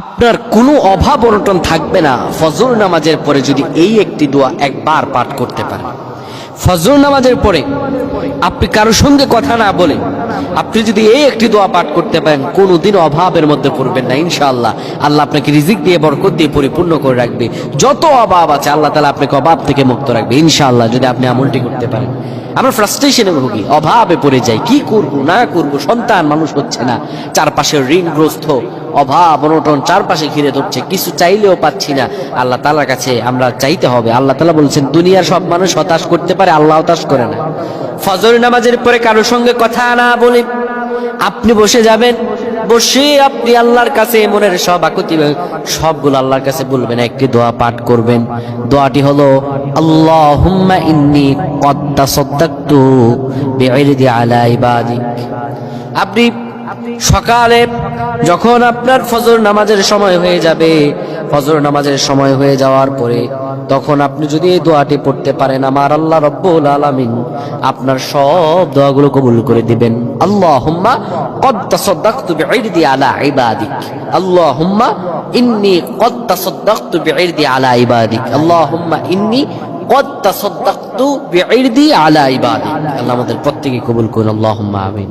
আপনার কোনো অভাব অনটন থাকবে না। ফজর নামাজের পরে যদি এই একটি দোয়া একবার পাঠ করতে পারেন। ফজর নামাজের পরে আপনি কারোর সঙ্গে কথা না বলে আপনি যদি এই একটি দোয়া পাঠ করতে পারেন কোনোদিন অভাবের মধ্যে পড়বেন না, ইনশাআল্লাহ। আল্লাহ আপনাকে রিজিক দিয়ে, বরকত দিয়ে পরিপূর্ণ করে রাখবে। যত অভাব আছে, আল্লাহ তালা আপনাকে অভাব থেকে মুক্ত রাখবে, ইনশাআল্লাহ, যদি আপনি আমলটি করতে পারেন। আমরা ফ্রাস্ট্রেশনে ভুগি, অভাবে পড়ে যাই, কি করব, না করব, সন্তান, মানুষ হচ্ছে না। চারপাশে ঋণগ্রস্ত, অভাব, অনটন, চারপাশে ঘিরে ধরছে, কিছু চাইলেও পাচ্ছি না। আল্লাহ তালার কাছে আমরা চাইতে হবে। আল্লাহ তালা বলছেন, দুনিয়ার সব মানুষ হতাশ করতে পারে, আল্লাহ হতাশ করে না। ফজর নামাজের পরে কারোর সঙ্গে কথা না বলে আপনি বসে যাবেন, বসে আপনি আল্লাহর কাছে মনের সব আকুতি সবগুলো আল্লাহর কাছে বলবেন, একটি দোয়া পাঠ করবেন। দোয়াটি হলো আল্লাহ হুম্মা ইন্নি কদ্দা সদ্দাক্তু বেআইরিদি আলা ইবাদিক। আপনি সকালে যখন আপনার ফজর নামাজের সময় হয়ে যাবে, ফজর নামাজের সময় হয়ে যাওয়ার পরে তখন আপনি যদি এই দোয়াটি পড়তে পারেন, আমার আল্লাহ রব্বুল আলামিন আপনার সব দোয়াগুলো কবুল করে দিবেন। আল্লাহুম্মা কদ তাসাদদাকতু বিইরদি আলা ইবাদিক। আল্লাহুম্মা ইন্নি কদ তাসাদদাকতু বিইরদি আলা ইবাদিক। আল্লাহুম্মা ইন্নি কদ তাসাদদাকতু বিইরদি আলা ইবাদিক। আল্লাহ আমাদের প্রত্যেককে কবুল করুন। আল্লাহুম্মা আমিন।